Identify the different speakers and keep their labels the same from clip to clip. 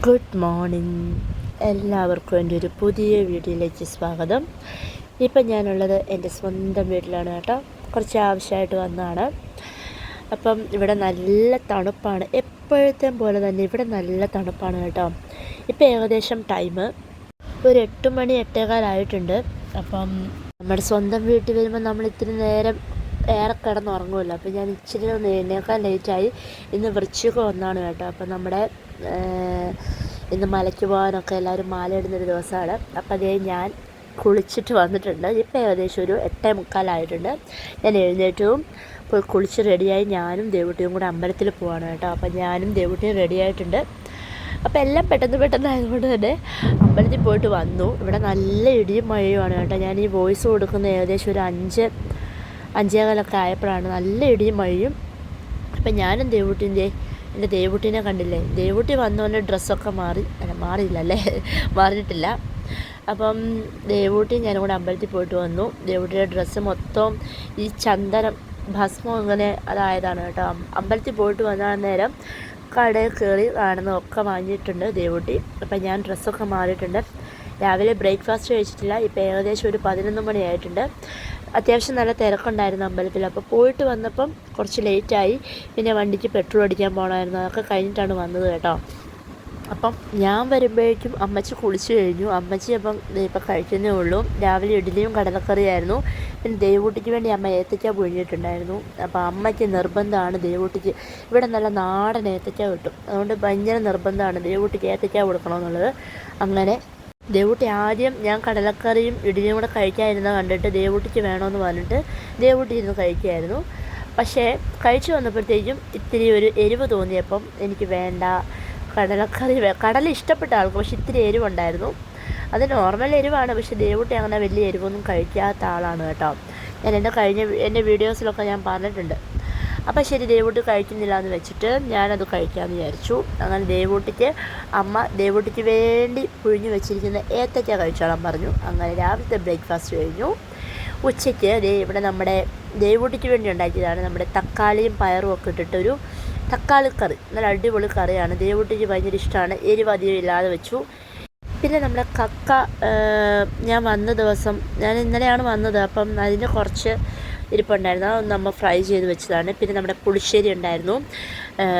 Speaker 1: Good morning എല്ലാവർക്കും എന്റെ ഒരു പുതിയ വീഡിയോയിലേക്ക് സ്വാഗതം. ഇപ്പം ഞാനുള്ളത് എന്റെ സ്വന്തം വീട്ടിലാണ് കേട്ടോ. കുറച്ച് ആവശ്യമായിട്ട് വന്നതാണ്. അപ്പം ഇവിടെ നല്ല തണുപ്പാണ്. എപ്പോഴത്തെ പോലെ തന്നെ ഇവിടെ നല്ല തണുപ്പാണ് കേട്ടോ. ഇപ്പം ഏകദേശം ടൈം ഒരു എട്ട് മണി എട്ടേകാലായിട്ടുണ്ട് അപ്പം നമ്മുടെ സ്വന്തം വീട്ടിൽ വരുമ്പോൾ നമ്മൾ ഇത്തിരി നേരം ഏറെ കിടന്നുറങ്ങുമല്ലോ. അപ്പോൾ ഞാൻ ഇച്ചിരി എഴുന്നേക്കാൻ ലേറ്റായി ഇന്ന് വൃശ്ചിക ഒന്നാണ് കേട്ടോ. അപ്പം നമ്മുടെ ഇന്ന് മലയ്ക്ക് പോകാനൊക്കെ എല്ലാവരും മാല ഇടുന്നൊരു ദിവസമാണ്. അപ്പോൾ അതേ ഞാൻ കുളിച്ചിട്ട് വന്നിട്ടുണ്ട്. ഇപ്പം ഏകദേശം ഒരു എട്ടേ മുക്കാലായിട്ടുണ്ട് ഞാൻ എഴുന്നേറ്റവും ഇപ്പോൾ കുളിച്ച് റെഡിയായി ഞാനും ദേവുട്ടിയും കൂടെ അമ്പലത്തിൽ പോവാണ് കേട്ടോ. അപ്പോൾ ഞാനും ദേവുട്ടിയും റെഡിയായിട്ടുണ്ട് അപ്പോൾ എല്ലാം പെട്ടെന്ന് പെട്ടെന്ന് ആയതുകൊണ്ട് തന്നെ അമ്പലത്തിൽ പോയിട്ട് വന്നു. ഇവിടെ നല്ല ഇടിയും മഴയുമാണ് കേട്ടോ. ഞാൻ ഈ വോയിസ് കൊടുക്കുന്ന ഏകദേശം ഒരു അഞ്ച് അഞ്ചേകാലൊക്കെ ആയപ്പോഴാണ് നല്ല ഇടിയും മഴയും. അപ്പം ഞാനും ദേവുട്ടിന്റെ എന്റെ ദേവുട്ടിനെ കണ്ടില്ലേ? ദേവുട്ടി വന്നോണ്ട് ഡ്രസ്സൊക്കെ മാറി അല്ല മാറിയില്ല അല്ലേ? മാറിയിട്ടില്ല. അപ്പം ദേവൂട്ടി ഞാനും കൂടെ അമ്പലത്തിൽ പോയിട്ട് വന്നു. ദേവൂട്ടിയുടെ ഡ്രസ്സ് മൊത്തം ഈ ചന്ദനം ഭസ്മം ഇങ്ങനെ അതായതാണ് കേട്ടോ. അമ്പലത്തിൽ പോയിട്ട് വന്ന നേരം കടയിൽ കയറി കാണുന്നതൊക്കെ വാങ്ങിയിട്ടുണ്ട് ദേവൂട്ടി. അപ്പം ഞാൻ ഡ്രസ്സൊക്കെ മാറിയിട്ടുണ്ട്. രാവിലെ ബ്രേക്ക്ഫാസ്റ്റ് കഴിച്ചിട്ടില്ല. ഇപ്പോൾ ഏകദേശം ഒരു പതിനൊന്ന് മണിയായിട്ടുണ്ട് അത്യാവശ്യം നല്ല തിരക്കുണ്ടായിരുന്നു അമ്പലത്തിൽ. അപ്പോൾ പോയിട്ട് വന്നപ്പം കുറച്ച് ലേറ്റായി പിന്നെ വണ്ടിക്ക് പെട്രോൾ അടിക്കാൻ പോകണമായിരുന്നു അതൊക്കെ കഴിഞ്ഞിട്ടാണ് വന്നത് കേട്ടോ. അപ്പം ഞാൻ വരുമ്പോഴേക്കും അമ്മച്ചി കുളിച്ചു കഴിഞ്ഞു. അമ്മച്ചി അപ്പം ഇപ്പം കഴിക്കുന്നേ ഉള്ളൂ. രാവിലെ ഇഡ്ഡലിയും കടലക്കറിയായിരുന്നു. പിന്നെ ദേവൂട്ടിക്ക് വേണ്ടി അമ്മ ഏത്തയ്ക്ക പുഴിഞ്ഞിട്ടുണ്ടായിരുന്നു അപ്പോൾ അമ്മയ്ക്ക് നിർബന്ധമാണ് ദേവൂട്ടിക്ക്. ഇവിടെ നല്ല നാടൻ ഏത്തയ്ക്ക കിട്ടും. അതുകൊണ്ട് ഭയങ്കര നിർബന്ധമാണ് ദേവൂട്ടിക്ക് ഏത്തയ്ക്ക കൊടുക്കണമെന്നുള്ളത്. അങ്ങനെ ദേവൂട്ടി ആദ്യം ഞാൻ കടലക്കറിയും ഇടിയും കൂടെ കഴിക്കാതിരുന്ന കണ്ടിട്ട് ദേവൂട്ടിക്ക് വേണമെന്ന് പറഞ്ഞിട്ട് ദേവൂട്ടി ഇരുന്ന് കഴിക്കുമായിരുന്നു പക്ഷേ കഴിച്ചു വന്നപ്പോഴത്തേക്കും ഇത്തിരി ഒരു എരിവ് തോന്നിയപ്പം എനിക്ക് വേണ്ട കടലക്കറി കടല ഇഷ്ടപ്പെട്ട ആൾക്ക് പക്ഷെ ഇത്തിരി എരിവുണ്ടായിരുന്നു. അത് നോർമൽ എരിവാണ് പക്ഷെ ദേവൂട്ടി അങ്ങനെ വലിയ എരിവൊന്നും കഴിക്കാത്ത ആളാണ് കേട്ടോ. ഞാൻ എന്റെ കഴിഞ്ഞ എന്റെ വീഡിയോസിലൊക്കെ ഞാൻ പറഞ്ഞിട്ടുണ്ട്. അപ്പം ശരി ദേവൂട്ടി കഴിക്കുന്നില്ല എന്ന് വെച്ചിട്ട് ഞാനത് കഴിക്കാമെന്ന് വിചാരിച്ചു. അങ്ങനെ ദേവൂട്ടിക്ക് അമ്മ ദേവൂട്ടിക്ക് വേണ്ടി പുഴിഞ്ഞു വെച്ചിരിക്കുന്ന ഏത്തയ്ക്ക കഴിച്ചോളാൻ പറഞ്ഞു. അങ്ങനെ രാവിലത്തെ ബ്രേക്ക്ഫാസ്റ്റ് കഴിഞ്ഞു. ഉച്ചയ്ക്ക് ദേ ഇവിടെ നമ്മുടെ ദേവൂട്ടിക്ക് വേണ്ടി ഉണ്ടാക്കിയതാണ് നമ്മുടെ തക്കാളിയും പയറും ഒക്കെ ഇട്ടിട്ടൊരു തക്കാളി കറി. നല്ല അടിപൊളി കറിയാണ്. ദേവൂട്ടിക്ക് ഭയങ്കര ഇഷ്ടമാണ് എരിവ് അധികം ഇല്ലാതെ വെച്ചു. പിന്നെ നമ്മുടെ കക്ക ഞാൻ വന്ന ദിവസം ഞാൻ ഇന്നലെയാണ് വന്നത്. അപ്പം അതിന് കുറച്ച് ഇരിപ്പുണ്ടായിരുന്നു. അതൊന്ന് നമ്മൾ ഫ്രൈ ചെയ്ത് വെച്ചതാണ്. പിന്നെ നമ്മുടെ പുളിശ്ശേരി ഉണ്ടായിരുന്നു.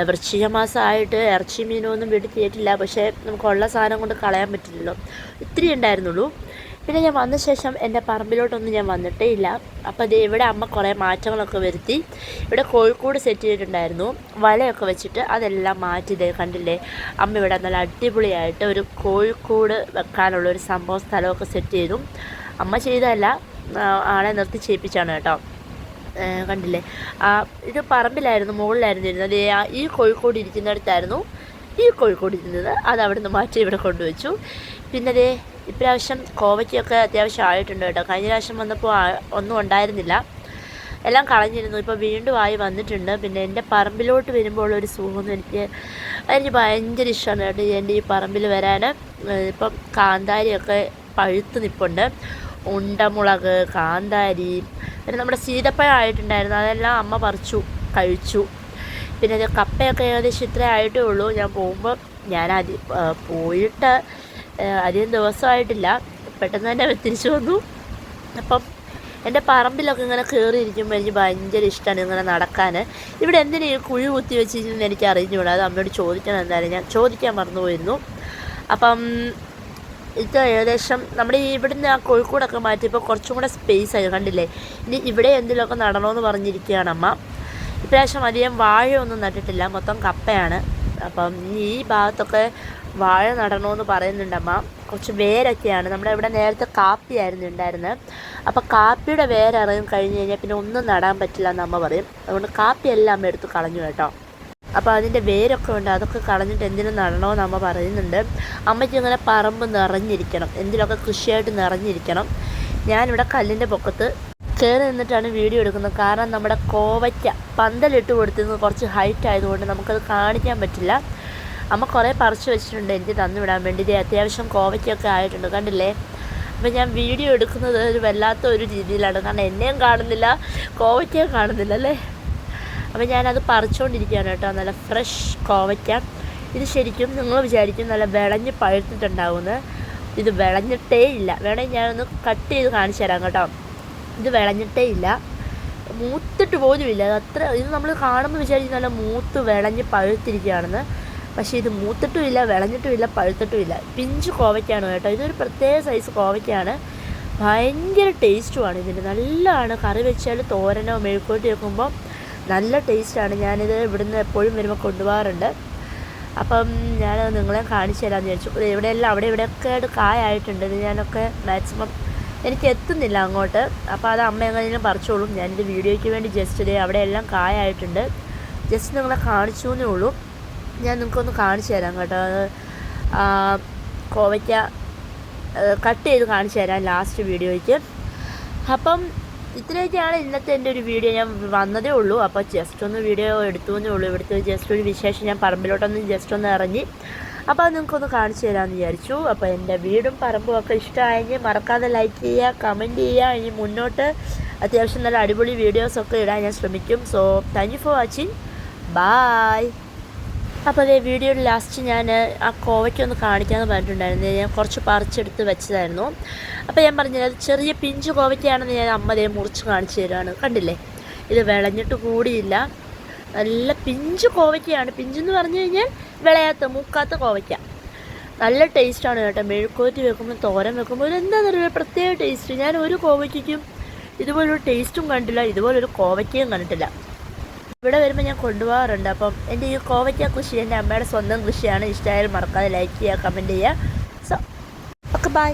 Speaker 1: വൃശ്ചിക മാസമായിട്ട് ഇറച്ചി മീനൊന്നും വീട്ടിൽ തീറ്റില്ല പക്ഷേ നമുക്കുള്ള സാധനം കൊണ്ട് കളയാൻ പറ്റില്ലല്ലോ. ഇത്തിരി ഉണ്ടായിരുന്നുള്ളൂ. പിന്നെ ഞാൻ വന്ന ശേഷം എന്റെ പറമ്പിലോട്ടൊന്നും ഞാൻ വന്നിട്ടേ ഇല്ല. അപ്പോൾ അത് ഇവിടെ അമ്മ കുറേ മാറ്റങ്ങളൊക്കെ വരുത്തി. ഇവിടെ കോഴിക്കോട് സെറ്റ് ചെയ്തിട്ടുണ്ടായിരുന്നു. വലയൊക്കെ വെച്ചിട്ട് അതെല്ലാം മാറ്റി ഇതേ കണ്ടില്ലേ? അമ്മ ഇവിടെ നല്ല അടിപൊളിയായിട്ട് ഒരു കോഴിക്കോട് വെക്കാനുള്ള ഒരു സംഭവം സ്ഥലമൊക്കെ സെറ്റ് ചെയ്തു. അമ്മ ചെയ്തതല്ല ആളെ നിർത്തി ചെയ്യിപ്പിച്ചാണ് കേട്ടോ. കണ്ടില്ലേ? ആ ഇത് പറമ്പിലായിരുന്നു മുകളിലായിരുന്നു ഇരുന്നത്. ഈ കോഴിക്കോട് ഇരിക്കുന്നിടത്തായിരുന്നു ഈ കോഴിക്കോട് ഇരുന്നത്. അത് അവിടെ നിന്ന് മാറ്റി ഇവിടെ കൊണ്ടുവച്ചു. പിന്നെ അതേ ഇപ്രാവശ്യം കോവയ്ക്കൊക്കെ അത്യാവശ്യം ആയിട്ടുണ്ട് കേട്ടോ. കഴിഞ്ഞ പ്രാവശ്യം വന്നപ്പോൾ ഒന്നും ഉണ്ടായിരുന്നില്ല. എല്ലാം കളഞ്ഞിരുന്നു. ഇപ്പോൾ വീണ്ടും ആയി വന്നിട്ടുണ്ട്. പിന്നെ എന്റെ പറമ്പിലോട്ട് വരുമ്പോൾ ഒരു സുഖം എനിക്ക് എനിക്ക് ഭയങ്കര ഇഷ്ടമാണ് കേട്ടോ എന്റെ ഈ പറമ്പിൽ വരാൻ. ഇപ്പം കാന്താരിയൊക്കെ പഴുത്ത് നിൽപ്പുണ്ട് ഉണ്ടമുളക് കാന്താരി പിന്നെ നമ്മുടെ സീതപ്പഴം ആയിട്ടുണ്ടായിരുന്നു. അതെല്ലാം അമ്മ പറിച്ചു കഴിച്ചു. പിന്നെ ഇത് കപ്പയൊക്കെ ഏകദേശം ഇത്രേ ആയിട്ടേ ഉള്ളൂ. ഞാൻ പോകുമ്പോൾ ഞാൻ അതി പോയിട്ട് അധികം ദിവസമായിട്ടില്ല. പെട്ടെന്ന് തന്നെ തിരിച്ചു വന്നു. അപ്പം എന്റെ പറമ്പിലൊക്കെ ഇങ്ങനെ കയറിയിരിക്കുമ്പോൾ എനിക്ക് ഭയങ്കര ഇഷ്ടമാണ് ഇങ്ങനെ നടക്കാൻ ഇവിടെ എന്തിനാ കുഴി കുത്തി വെച്ചിരുന്നെന്ന് എനിക്ക് അറിഞ്ഞുകൂടാ അത് അമ്മയോട് ചോദിക്കണം എന്തായാലും. ഞാൻ ചോദിക്കാൻ മറന്നുപോയിരുന്നു. അപ്പം ഇത് ഏകദേശം നമ്മുടെ ഇവിടുന്ന് ആ കോഴിക്കോടൊക്കെ മാറ്റിയപ്പോൾ കുറച്ചും കൂടെ സ്പേസ് ആയി. കണ്ടില്ലേ? ഇനി ഇവിടെ എന്തെങ്കിലുമൊക്കെ നടണമെന്ന് പറഞ്ഞിരിക്കുകയാണ് അമ്മ. ഇപ്രാവശ്യം അധികം വാഴയൊന്നും നട്ടിട്ടില്ല. മൊത്തം കപ്പയാണ്. അപ്പം ഈ ഭാഗത്തൊക്കെ വാഴ നടണമെന്ന് പറയുന്നുണ്ടമ്മ കുറച്ച് വേരൊക്കെയാണ്. നമ്മുടെ ഇവിടെ നേരത്തെ കാപ്പിയായിരുന്നു ഉണ്ടായിരുന്നത് അപ്പോൾ കാപ്പിയുടെ വേരിറങ്ങി കഴിഞ്ഞ് കഴിഞ്ഞാൽ പിന്നെ ഒന്നും നടാൻ പറ്റില്ല എന്ന് അമ്മ പറയും. അതുകൊണ്ട് കാപ്പിയെല്ലാം അമ്മ എടുത്ത് കളഞ്ഞു കേട്ടോ. അപ്പോൾ അതിന്റെ വേരൊക്കെ ഉണ്ട്. അതൊക്കെ കളഞ്ഞിട്ട് എന്തിനും നടണമെന്ന് അമ്മ പറയുന്നുണ്ട്. അമ്മയ്ക്ക് ഇങ്ങനെ പറമ്പ് നിറഞ്ഞിരിക്കണം. എന്തിനൊക്കെ കൃഷിയായിട്ട് നിറഞ്ഞിരിക്കണം. ഞാനിവിടെ കല്ലിന്റെ പൊക്കത്ത് കയറി നിന്നിട്ടാണ് വീഡിയോ എടുക്കുന്നത്. കാരണം നമ്മുടെ കോവയ്ക്ക പന്തലിട്ട് കൊടുത്തിരുന്നത് കുറച്ച് ഹൈറ്റ് ആയതുകൊണ്ട് നമുക്കത് കാണിക്കാൻ പറ്റില്ല. അമ്മ കുറേ പറിച്ചു വെച്ചിട്ടുണ്ട് എനിക്ക് തന്നുവിടാൻ വേണ്ടി. ഇത് അത്യാവശ്യം കോവയ്ക്കൊക്കെ ആയിട്ടുണ്ട്. കണ്ടില്ലേ? അപ്പോൾ ഞാൻ വീഡിയോ എടുക്കുന്നത് ഒരു വല്ലാത്ത ഒരു രീതിയിലാണ്. കാരണം എന്നെയും കാണുന്നില്ല കോവയ്ക്കയും കാണുന്നില്ല അല്ലേ? അപ്പോൾ ഞാനത് പറിച്ചുകൊണ്ടിരിക്കുകയാണ് കേട്ടോ. നല്ല ഫ്രഷ് കോവയ്ക്ക. ഇത് ശരിക്കും നിങ്ങൾ വിചാരിക്കും നല്ല വിളഞ്ഞ് പഴുത്തിട്ടുണ്ടാവുമെന്ന്. ഇത് വിളഞ്ഞിട്ടേ ഇല്ല. വേണമെങ്കിൽ ഞാനൊന്ന് കട്ട് ചെയ്ത് കാണിച്ചു തരാം കേട്ടോ. ഇത് വിളഞ്ഞിട്ടേ ഇല്ല. മൂത്തിട്ട് പോലുമില്ല അത് അത്ര ഇത് നമ്മൾ കാണുമ്പോൾ വിചാരിക്കും നല്ല മൂത്ത് വിളഞ്ഞ് പഴുത്തിരിക്കുകയാണെന്ന്. പക്ഷേ ഇത് മൂത്തിട്ടും ഇല്ല വിളഞ്ഞിട്ടും ഇല്ല പഴുത്തിട്ടും ഇല്ല. പിഞ്ച് കോവയ്ക്കാണ് കേട്ടോ. ഇതൊരു പ്രത്യേക സൈസ് കോവയ്ക്കാണ്. ഭയങ്കര ടേസ്റ്റുമാണ് ഇതിന് നല്ലതാണ്. കറി വെച്ചാൽ തോരനോ മെഴുക്കോട്ടി വെക്കുമ്പോൾ നല്ല ടേസ്റ്റാണ്. ഞാനിത് ഇവിടുന്ന് എപ്പോഴും വരുമ്പോൾ കൊണ്ടുപോകാറുണ്ട്. അപ്പം ഞാൻ നിങ്ങളെ കാണിച്ചു തരാമെന്ന് വിചാരിച്ചു. ഇവിടെയെല്ലാം അവിടെ ഇവിടെയൊക്കെ കായായിട്ടുണ്ട്. ഇത് ഞാനൊക്കെ മാക്സിമം എനിക്ക് എത്തുന്നില്ല അങ്ങോട്ട്. അപ്പോൾ അത് അമ്മ എങ്ങനെയും പറിച്ചോളും. ഞാനിത് വീഡിയോയ്ക്ക് വേണ്ടി ജസ്റ്റ് ഇതേ അവിടെ എല്ലാം കായായിട്ടുണ്ട്. ജസ്റ്റ് നിങ്ങളെ കാണിച്ചു എന്നേ ഉള്ളൂ. ഞാൻ നിങ്ങൾക്കൊന്ന് കാണിച്ചു തരാം കേട്ടോ. കോവയ്ക്ക കട്ട് ചെയ്ത് കാണിച്ചു തരാം ലാസ്റ്റ് വീഡിയോയ്ക്ക്. അപ്പം ഇത്രയൊക്കെയാണ് ഇന്നത്തെ എന്റെ ഒരു വീഡിയോ. ഞാൻ വന്നതേ ഉള്ളൂ. അപ്പോൾ ജസ്റ്റ് ഒന്ന് വീഡിയോ എടുത്തു എന്നേ ഉള്ളൂ. ഇവിടുത്തെ ജസ്റ്റ് ഒരു വിശേഷം ഞാൻ പറമ്പിലോട്ടൊന്ന് ജസ്റ്റ് ഒന്ന് ഇറങ്ങി. അപ്പോൾ അത് നിങ്ങൾക്കൊന്ന് കാണിച്ചു തരാമെന്ന് വിചാരിച്ചു. അപ്പോൾ എന്റെ വീടും പറമ്പും ഒക്കെ ഇഷ്ടമായെങ്കിൽ മറക്കാതെ ലൈക്ക് ചെയ്യുക കമന്റ് ചെയ്യുക. ഇനി മുന്നോട്ട് അത്യാവശ്യം നല്ല അടിപൊളി വീഡിയോസൊക്കെ ഇടാൻ ഞാൻ ശ്രമിക്കും. So thank you for watching bye അപ്പോൾ അതേ വീഡിയോയുടെ ലാസ്റ്റ് ഞാൻ ആ കോവയ്ക്ക് ഒന്ന് കാണിക്കാമെന്ന് പറഞ്ഞിട്ടുണ്ടായിരുന്നു. ഞാൻ കുറച്ച് പറിച്ചെടുത്ത് വെച്ചതായിരുന്നു. അപ്പോൾ ഞാൻ പറഞ്ഞത് അത് ചെറിയ പിഞ്ച് കോവയ്ക്കാണെന്ന് ഞാൻ അമ്മ ദേ മുറിച്ച് കാണിച്ചു തരുവാണ്. കണ്ടില്ലേ? ഇത് വിളഞ്ഞിട്ട് കൂടിയില്ല. നല്ല പിഞ്ച് കോവയ്ക്കയാണ്. പിഞ്ചെന്ന് പറഞ്ഞു കഴിഞ്ഞാൽ വിളയാത്ത മൂക്കാത്ത കോവയ്ക്ക. നല്ല ടേസ്റ്റാണ് കേട്ടോ. മെഴുക്കോറ്റി വെക്കുമ്പോൾ തോരൻ വെക്കുമ്പോൾ ഒരു എന്താ പറയുക പ്രത്യേക ടേസ്റ്റ് ഞാൻ ഒരു കോവയ്ക്കും ഇതുപോലൊരു ടേസ്റ്റും കണ്ടില്ല. ഇതുപോലൊരു കോവയ്ക്കയും കണ്ടിട്ടില്ല. ഇവിടെ വരുമ്പോൾ ഞാൻ കൊണ്ടുപോകാറുണ്ട്. അപ്പം എന്റെ ഈ കോവയ്ക്ക കൃഷി എന്റെ അമ്മയുടെ സ്വന്തം കൃഷിയാണ്. ഇഷ്ടമായാലും മറക്കാതെ ലൈക്ക് ചെയ്യുക കമന്റ് ചെയ്യുക. So okay bye